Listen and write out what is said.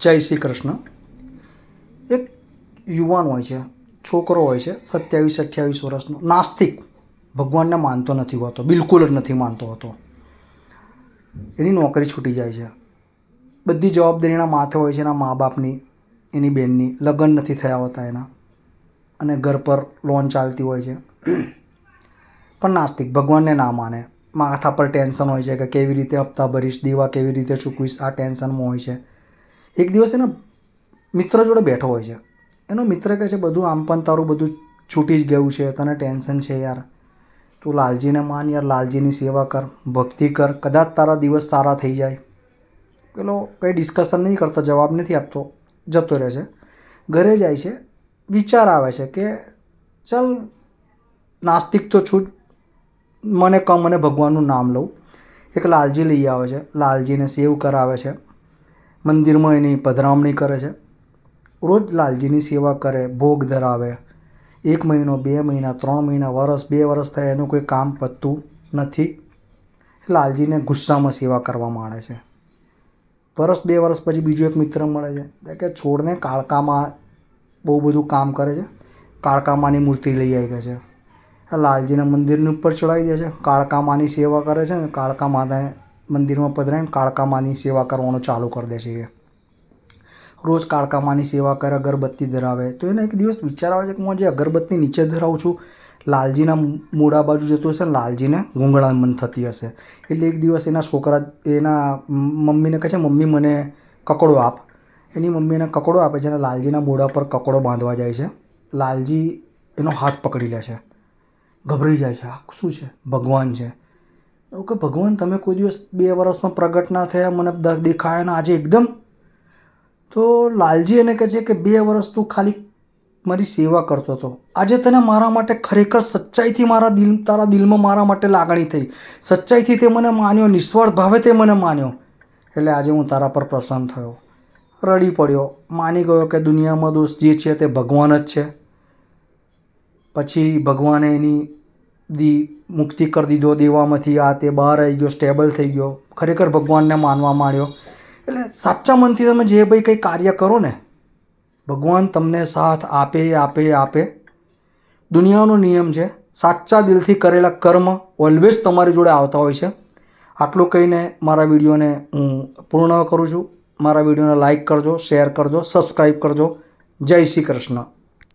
જય શ્રી કૃષ્ણ. એક યુવાન હોય છે, છોકરો હોય છે, સત્યાવીસ, અઠ્યાવીસ વર્ષનો, નાસ્તિક. ભગવાનને માનતો નથી હોતો, બિલકુલ જ નથી માનતો હોતો. એની નોકરી છૂટી જાય છે. બધી જવાબદારી એના માથે હોય છે એના મા બાપની, એની બેનની, લગ્ન નથી થયા હોતા એના. અને ઘર પર લોન ચાલતી હોય છે. પણ નાસ્તિક, ભગવાનને ના માને. માથા પર ટેન્શન હોય છે કે કેવી રીતે હપ્તા ભરીશ, દેવા કેવી રીતે ચૂકવીશ, આ ટેન્શનમાં હોય છે. એક દિવસ એના મિત્ર જોડે બેઠો હોય છે. એનો મિત્ર કહે છે, બધું આમ પણ તારું બધું છૂટી જ ગયું છે, તને ટેન્શન છે યાર. તું લાલજીને માન યાર, લાલજીની સેવા કર, ભક્તિ કર, કદાચ તારા દિવસ સારા થઈ જાય. પેલો કંઈ ડિસ્કશન નહીં કરતો, જવાબ નથી આપતો, જતો રહે છે. ઘરે જાય છે, વિચાર આવે છે કે, ચાલ, નાસ્તિક તો છું મને કમ અને ભગવાનનું નામ લઉં. એક લાલજી લઈ આવે છે, લાલજીને સેવ કરાવે છે. મંદિરમાં એની પધરામણી કરે છે. રોજ લાલજીની સેવા કરે, ભોગ ધરાવે. એક મહિનો, બે મહિના, ત્રણ મહિના, વરસ, બે વરસ થાય એનું કોઈ કામ પતતું નથી. લાલજીને ગુસ્સામાં સેવા કરવા માંડે છે. વરસ, બે વરસ પછી બીજો એક મિત્ર મળે છે. કે છોડને કાળકામાં બહુ બધું કામ કરે છે. કાળકામાની મૂર્તિ લઈ આવી છે. લાલજીના મંદિરની ઉપર ચડાવી દે છે. કાળકા માની સેવા કરે છે ને, કાળકા માતાને મંદિરમાં પધરાઈને કાળકા માની સેવા કરવાનું ચાલુ કરી દે છે. રોજ કાળકા માની સેવા કરે, અગરબત્તી ધરાવે. તો એને એક દિવસ વિચાર આવે છે કે હું જે અગરબત્તી નીચે ધરાવું છું. લાલજીના મોડા બાજુ જતું હશે ને લાલજીને ગુંગળામણ થતી હશે. એટલે એક દિવસ એના છોકરા, એના મમ્મીને કહે છે, મમ્મી, મને કકડો આપ. એની મમ્મીને કકડો આપે છે અને લાલજીના મોઢા પર કકડો બાંધવા જાય છે. લાલજી એનો હાથ પકડી લે છે. ગભરાઈ જાય છે. આ શું છે? ભગવાન છે. એવું કે ભગવાન, તમે કોઈ દિવસ બે વર્ષમાં પ્રગટ ના થયા, મને દેખાયા ને આજે એકદમ? તો લાલજી એને કહે છે કે બે વર્ષ તું ખાલી મારી સેવા કરતો હતો. આજે તને મારા માટે ખરેખર સચ્ચાઈથી મારા દિલ, તારા દિલમાં મારા માટે લાગણી થઈ. સચ્ચાઈથી તે મને માન્યો, નિસ્વાર્થ ભાવે તે મને માન્યો. એટલે આજે હું તારા પર પ્રસન્ન થયો. રડી પડ્યો. માની ગયો કે દુનિયામાં દોસ્ત જે છે તે ભગવાન જ છે. પછી ભગવાને એની દી મુક્તિ કરી દીધો દેવામાંથી. આ તે બહાર આવી ગયો સ્ટેબલ થઈ ગયો. ખરેખર ભગવાનને માનવા માંડ્યો. એટલે સાચા મનથી તમે જે ભાઈ કંઈ કાર્ય કરો ને, ભગવાન તમને સાથ આપે આપે આપે. દુનિયાનો નિયમ છે, સાચા દિલથી કરેલા કર્મ ઓલવેઝ તમારી જોડે આવતા હોય છે. આટલું કહીને મારા વિડીયોને હું પૂર્ણ કરું છું. મારા વિડીયોને લાઈક કરજો શેર કરજો સબસ્ક્રાઈબ કરજો. જય શ્રી કૃષ્ણ.